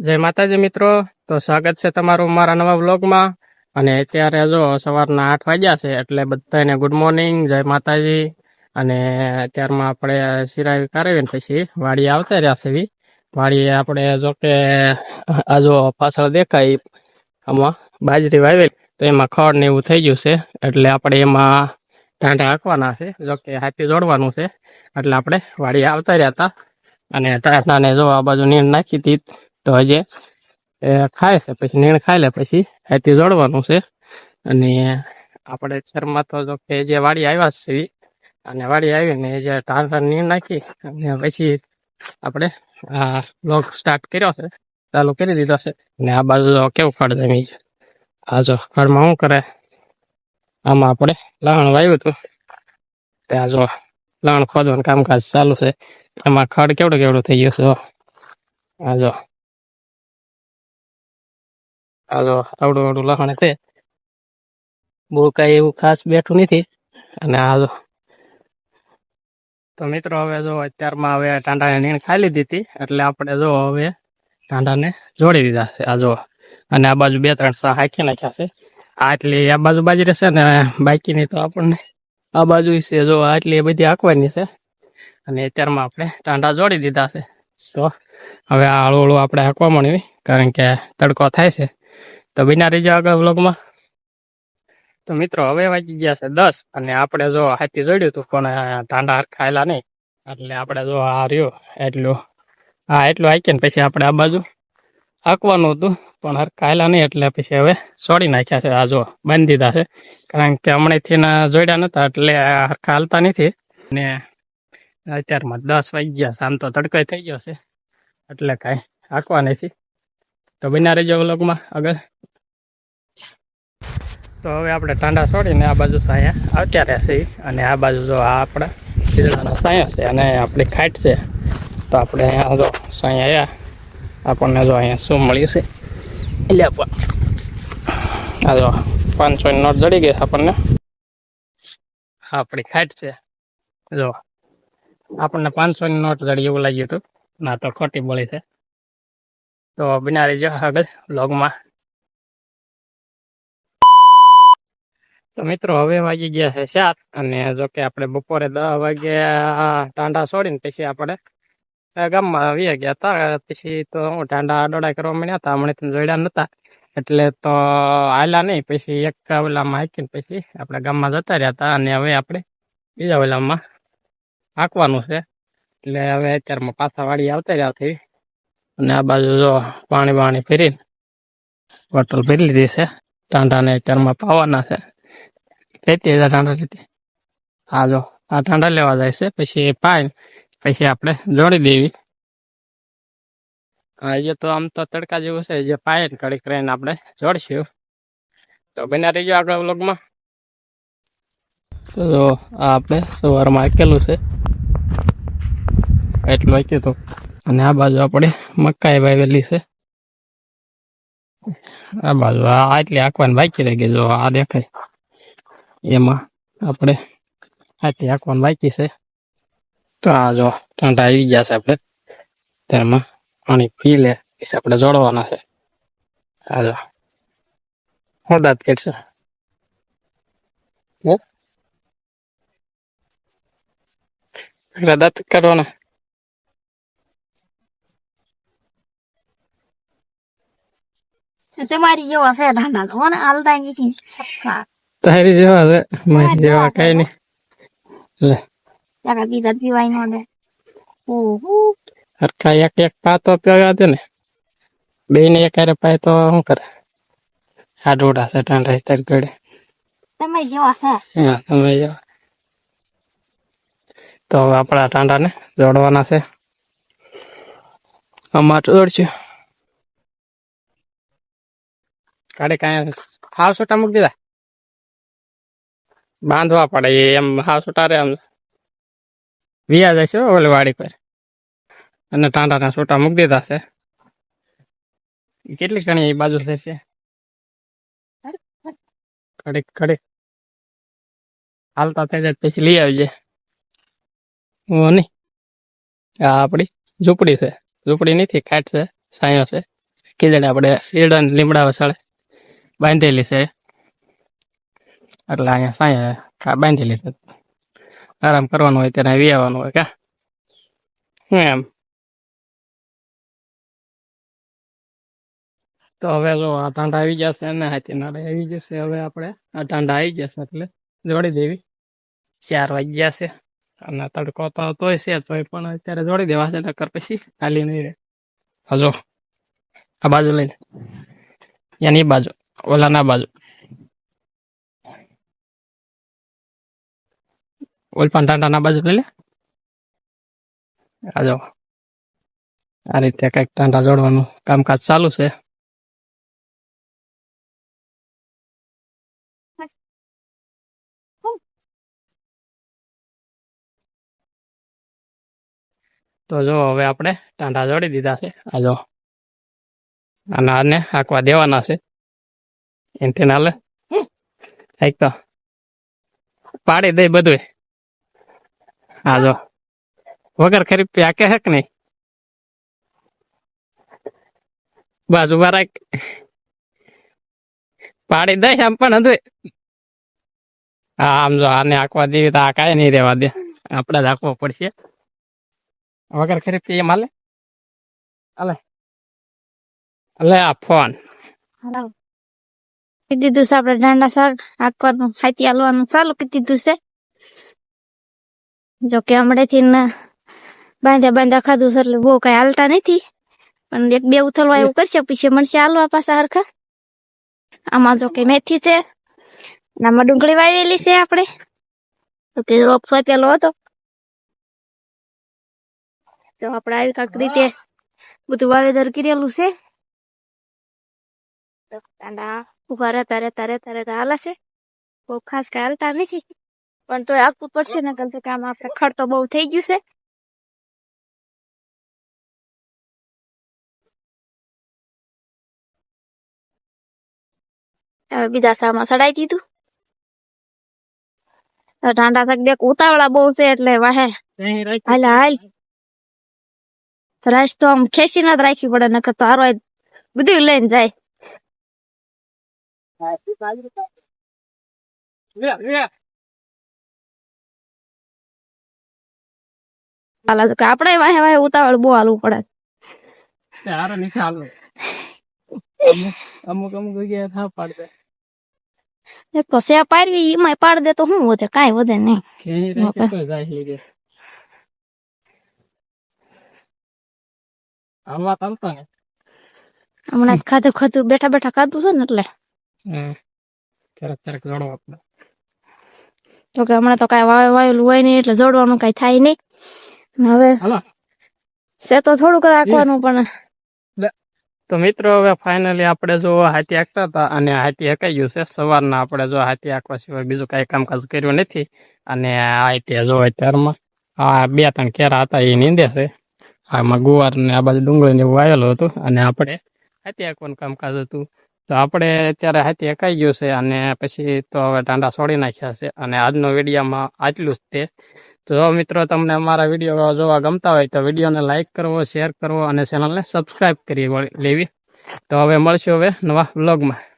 જય માતાજી મિત્રો. તો સ્વાગત છે તમારું મારા નવા વ્લોગમાં. અને અત્યારે જો સવારના આઠ વાગ્યા છે એટલે બધાને ગુડ મોર્નિંગ જય માતાજી. અને અત્યારમાં આપણે સિરાવી કારવીને પછી વાડી આવતા રહ્યા છે વાડીએ આપણે જો કે આ જો પાછળ દેખાય આમાં બાજરી વાવેલી. તો એમાં ખડ ને એવું થઈ ગયું છે. એટલે આપણે એમાં ટાંટા હાંકવાના છે. જો કે હાથી જોડવાનું છે. એટલે આપણે વાડી આવતા રહ્યા હતા. અને ટાંટાને જો આ બાજુ નીર નાખી હતી. તો હજે ખાય છે, પછી નીણ ખાઈ લે, પછી હાથી જોડવાનું છે. અને આપણે શરમાં તો જો કે જે વાડી આવ્યા છે, અને વાડી આવીને જે ટાળ નીણ નાખી, અને પછી આપણે આ બ્લોગ સ્ટાર્ટ કર્યો છે, ચાલુ કરી દીધો છે. અને આ બાજુ જો કેવું ખડ જમી છે. આ જો ખડમાં શું કરે? આમાં આપણે લહણ વાવ્યું હતું. ત્યાં જો લહણ ખોદવાનું કામકાજ ચાલુ છે. એમાં ખડ કેવડું કેવડું થઈ ગયું છે આ જો આવડું આવડું લખાણે છે. બહુ કઈ એવું ખાસ બેઠું નથી. અને આ જો તો મિત્રો, હવે જો અત્યારમાં હવે ટાંડાને નીણ ખાઈ લીધી હતી, એટલે આપણે જો હવે ટાંડાને જોડી દીધા છે. આ અને આ બાજુ બે ત્રણ સા હાંકી નાખ્યા છે. આ એટલી આ બાજુ બાજી રહેશે ને બાકીની તો આપણને આ બાજુ છે જો આટલી બધી હાંકવાની છે. અને અત્યારમાં આપણે ટાંડા જોડી દીધા છે. તો હવે આ હળવું હળવું આપણે હાંકવા મળ્યું કારણ કે તડકો થાય છે. તો બિના રહીજો આગળ વ્લોગમાં? તો મિત્રો, હવે વાગી ગયા છે દસ અને આપણે જો હાથી જોડ્યું હતું, પણ ટાંડા ખાયેલા નહીં એટલે આપણે જો આ રહ્યો, એટલું. હા, એટલું હાંકીને પછી આપણે આ બાજુ હાંકવાનું હતું, પણ હર ખાયેલા નહીં એટલે પછી હવે છોડી નાખ્યા છે. આ જો બાંધી દીધા છે. કારણ કે હમણાંથી જોડ્યા નતા, એટલે હરખા હાલતા નથી. ને અત્યારમાં દસ વાગી ગયા છે, આમ તો તડકો થઈ ગયો છે. એટલે કાંઈ હાંકવા નથી. તો બન્યા રહેજો વ્લોગમાં આગળ. તો હવે આપણે ટાંડા છોડીને આ બાજુ સાયા અત્યારે છે અને આ બાજુ જો આ આપણા ખીજડાનો સાયા છે અને આપણી ખાટ છે. તો આપણે અહીંયા જો સાયા આવ્યા આપણને જો અહીંયા શું મળ્યું છે. એટલે આ જો પાંચસોની નોટ જડી ગઈ આપણને. આપણી ખાટ છે. જો આપણને પાંચસોની નોટ જડી એવું લાગ્યું હતું. ના, તો ખોટી બોલી છે. તો બના રહેજો આગળ વ્લોગમાં તો મિત્રો, હવે વાગી ગયા છે સાત અને જો કે આપણે બપોરે દસ વાગે ટાંડા છોડીને પછી આપણે ગામમાં આવી ગયા હતા. પછી તો હું ટાંડા દોડા કરવા માંડ્યા હતા. હમણાં તો જોડ્યા નતા. એટલે તો આયલા નહીં. પછી એક ઓલામાં હાંકીને પછી આપણે ગામમાં જતા રહ્યા હતા અને હવે આપણે બીજા ઓલામાં હાંકવાનું છે. એટલે હવે અત્યારમાં પાછા વાળી આવતા રહ્યા થઈ અને આ બાજુ જો પાણી બાણી ફેરીને બોટલ ફેરી લીધી છે. ટાંડાને અત્યારમાં પાવાના છે. લેતી હજાર ટાંડા લેતી હા જો, આ ટાંડા લેવા જાય છે. પછી એ પાય, પછી આપણે જોડી દેવી. હા, એ તો આમ તો તડકા જેવું છે. જે પાય ને કડીક રહીને આપણે જોડશું. તો બન્યા રહીજો આગળ વ્લોગમાં. તો આ આપણે સવારમાં આકેલું છે. એટલું આક્યું હતું. અને આ બાજુ આપણે મકાઈ વાવેલી છે. આ બાજુ આ આટલી આંકવાની બાકી રહી ગઈ જો આ દેખાય. એમાં આપણે આટલી આંકવાની બાકી છે. તો આ જો ટાંટા આવી ગયા છે આપણે. ત્યારમાં પાણી પી લે, પછી આપણે જોડવાના છે. આ જો. હું હે? પેલા દાંત કાઢવાના. તમારી જેવા છે ઠંડા તો મને હાલતા નથી હા તારી જેવા છે મારી જેવા કઈ નહીં લે જરા બીજા પીવાય નો દે ઓહો હરખા એક એક પાતો પીવા દે ને બે ને એક હારે પાય તો શું કરે આ ડોડા છે ટાંડા તારી ગળે તમારી જેવા છે હા તમે જાઓ તો હવે આપણા ટાંડાને જોડવાના છે આમાં જોડશું કાઢે કાંઈ હાવ છોટા મૂકી દીધા. બાંધવા પડે એમ હાવ છોટા રે એમ વિયા જાય છે હો ઓલી વાડી પર. અને ટાંડાના છોટા મૂકી દીધા છે. કેટલી ઘણી એ બાજુ છે છે. કડીક કડીક હાલતા થઈ જાય પછી લઈ આવજે. હું નહીં આ આપણી ઝૂંપડી છે. ઝૂંપડી નથી ખાટ છે, સાયો છે. ખીજડી આપણે શેરડા લીમડા વસાડે. બાંધેલી છે એટલે અહીંયા સાંજે કા બાંધેલી છે આરામ કરવાનો હોય ત્યારે આવી આવવાનું હોય કા એમ તો હવે જો આ ટાંડા આવી જશે અને હાથી નાડે આવી જશે હવે આપણે આ ટાંડા આવી જશે એટલે જોડી દેવી ચાર વાગી છે અને તડકો તો તોય છે તોય પણ અત્યારે જોડી દેવા છે નકર પછી ખાલી નહીં રહે હજો આ બાજુ લઈને એની બાજુ ઓલા ના બાજુ. ઓલ ટાંડા ના બાજુ લઈ લે આજો આ રીતે કંઈક ટાંટા જોડવાનું કામકાજ ચાલુ છે. તો જો હવે આપણે ટાંટા જોડી દીધા છે. આ જો. અને આને હાંકવા દેવાના છે. એનથી તેને લે? એક તો. પાડી દે બધું હા જો. વગર ખરી પ્યા કે હેક નહીં? બાજુ રાખ પાડી દઈશ આમ પણ હતું હા, આમ જો આને હાંકવા દેવી તો આ કાંઈ નહીં રહેવા દે. આપણે જ હાંકવો પડશે. વગર ખરી પીએ માલે? અલે અલે આ ફોન. કીધી દીધું છે આપણે દાંડા સાર હાંકવાનું હાથી હાલવાનું ચાલુ કરી દીધું છે. જો કે હમણાંથી બાંધ્યા બાંધ્યા ખાધું છે એટલે બહુ કઈ હાલતા નથી. પણ એક બે ઉથલવા એવું કરશે પછી મળશે હાલવા પાછા હરખા. આમાં જો કે મેથી છે આમાં ડુંગળી વાવેલી છે આપણે. તો કે રોપ સોપેલો હતો. તો આપણે આવી કાંક રીતે બધું વાવેતર કરેલું છે. ઊભા રહેતા રહેતા રહેતા રહેતા હાલે છે. બહુ ખાસ કઈ હાલતા નથી. પણ તોય આપવું પડશે ને તો કામ આપણે ખડ તો બહુ થઈ ગયું છે. હવે બીજા સામાં સડાઈ દીધું. ટાંડા તક દેખ ઉતાવળા બહુ છે એટલે વાહે. હાલ હાલ. રાશ તો આમ ખેંચી ના જ રાખવી પડે નકર તો હારો બધું લઈને જાય. હાલા કે વાહે વાહે ઉતાવળ બહુ હાલવું પડે. હારો નહીં ચાલો અમુક અમુક જગ્યાએ થા પાડે એક તો સે પાડવી એમાં પાડ દે તો શું વધે? કાઈ વધે નહીં. હમણાં જ ખાધું ખાધું બેઠા બેઠા ખાધું છે ને એટલે? હમ ક્યારેક ક્યારેક જોડો આપણે. તો કે હમણાં તો કઈ વાવે વાવેલું હોય નહીં એટલે જોડવાનું કઈ થાય નહીં. હવે છે તો થોડુંક રાખવાનું પણ તો મિત્રો હવે ફાઇનલી આપણે જો હાથી હાંકતા હતા અને હાથી હકાઈ છે. સવારના આપણે જો હાથી હાંકવા સિવાય બીજું કાંઈ કામકાજ કર્યું નથી. અને આ હાથી જો અત્યારમાં આ બે ત્રણ કેરા હતા એ નીંદે છે. આમાં ગુવાર ને આ બાજુ ડુંગળી ને એવું વાવેલું હતું. અને આપણે હાથી હાંકવાનું કામકાજ હતું. તો આપણે અત્યારે હાથી એકાઈ ગયું છે અને પછી તો હવે ટાંડા છોડી નાખ્યા છે. અને આજનો વિડીયોમાં આટલું જ તે. તો મિત્રો તમને અમારા વીડિયો જોવા ગમતા હોય તો વિડીયોને લાઇક કરવો, શેર કરવો અને ચેનલને સબસ્ક્રાઈબ કરી લેવી. તો હવે મળશું હવે નવા વ્લોગમાં.